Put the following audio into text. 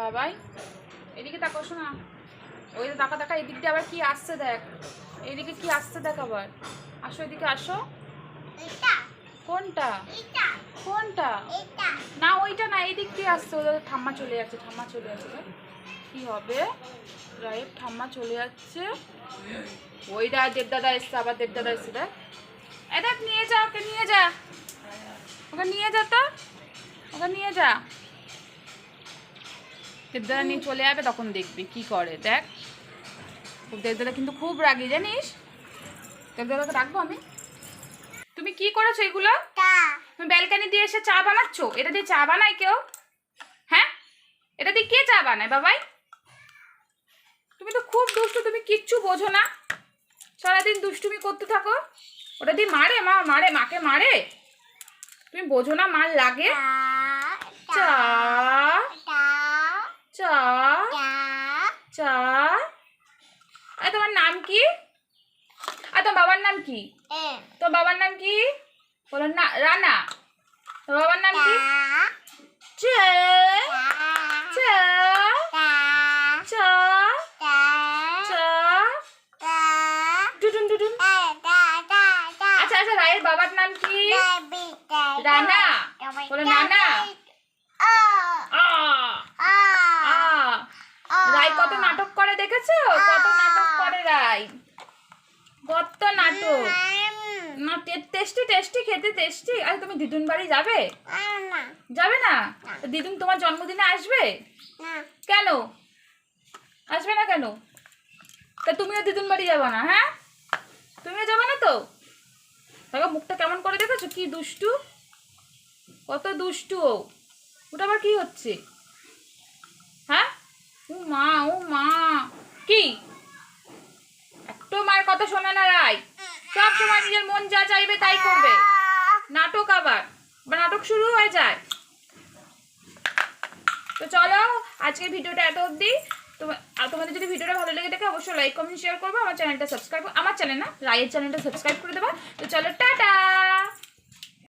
বাবাই এদিকে তাকাও শোনা ওই তাকা তাকা এদিক দিয়ে আবার কি আসছে দেখ। এদিকে কি আসছে দেখ আবার। আসো এদিকে আসো। কোনটা? কোনটা? না ওইটা না এদিক দিয়ে আসছে। ওদের ঠাম্মা চলে যাচ্ছে ঠাম্মা চলে যাচ্ছে। কি হবে? রায়ের ঠাম্মা চলে যাচ্ছে। ওই দা দেবদাদা এসছে আবার দেবদাদা এসছে দেখ। এ দেখ নিয়ে যা ওকে নিয়ে যা। ওকে নিয়ে যা তো। ওকে নিয়ে যা। দেবদাদা নিয়ে চলে যাবে তখন দেখবি কি করে দেখ। খুব দেবদাদা কিন্তু খুব রাগি জানিস? দেবদাদাকে রাখব আমি? তুমি কি করেছ এগুলো? তুমি ব্যালকানি দিয়ে এসে চা বানাচ্ছো? এটা দিয়ে চা বানায় কেউ? হ্যাঁ? এটা দিয়ে কে চা বানায় বাবাই? তুমি তো খুব দুষ্টু তুমি কিচ্ছু বোঝো না। সারাদিন দুষ্টুমি করতে থাকো। ওটা দিয়ে মারে মা মারে মাকে মারে। তুমি বোঝো না মার লাগে। চা টা চা টা চা আর তোমার নাম কি? আর তোমার বাবার নাম কি? তোর বাবার নাম কি? বলো না রানা। তোর বাবার নাম কি? আচ্ছা আচ্ছা রায়ের বাবার নাম কি? রানা। বলো নানা আ। আ। রায় কত নাটক দেখেছ? কত নাটক করে রায় কত নাটক। না টেস্টি টেস্টি খেতে টেস্টি আরে, তুমি দিদুন বাড়ি যাবে? যাবে না? দিদুন তোমার জন্মদিনে আসবে? কেন? আসবে না কেন? তা তুমিও দিদুন বাড়ি যাবে না হ্যাঁ? তুমিও যাবে না তো? দেখো, মুখটা কেমন করে দেখেছ? কি দুষ্টু? কত দুষ্টু ও। ওটা আবার কি হচ্ছে? হ্যাঁ? ও মা ও মা কি একটু মায়ের কথা শোনে না রাই সব সময় নিজের মন যা চাইবে তাই করবে। নাটক আবার নাটক শুরু হয়ে যায়। তো চলো, আজকের ভিডিওটা এত অবধি। তোমাদের যদি ভিডিওটা ভালো লেগে থাকে, অবশ্যই লাইক কমেন্ট শেয়ার করব, আমার চ্যানেলটা সাবস্ক্রাইব আমার চ্যানেল না, রায়ের চ্যানেলটা সাবস্ক্রাইব করে দেবা। তো চলো, টাটা!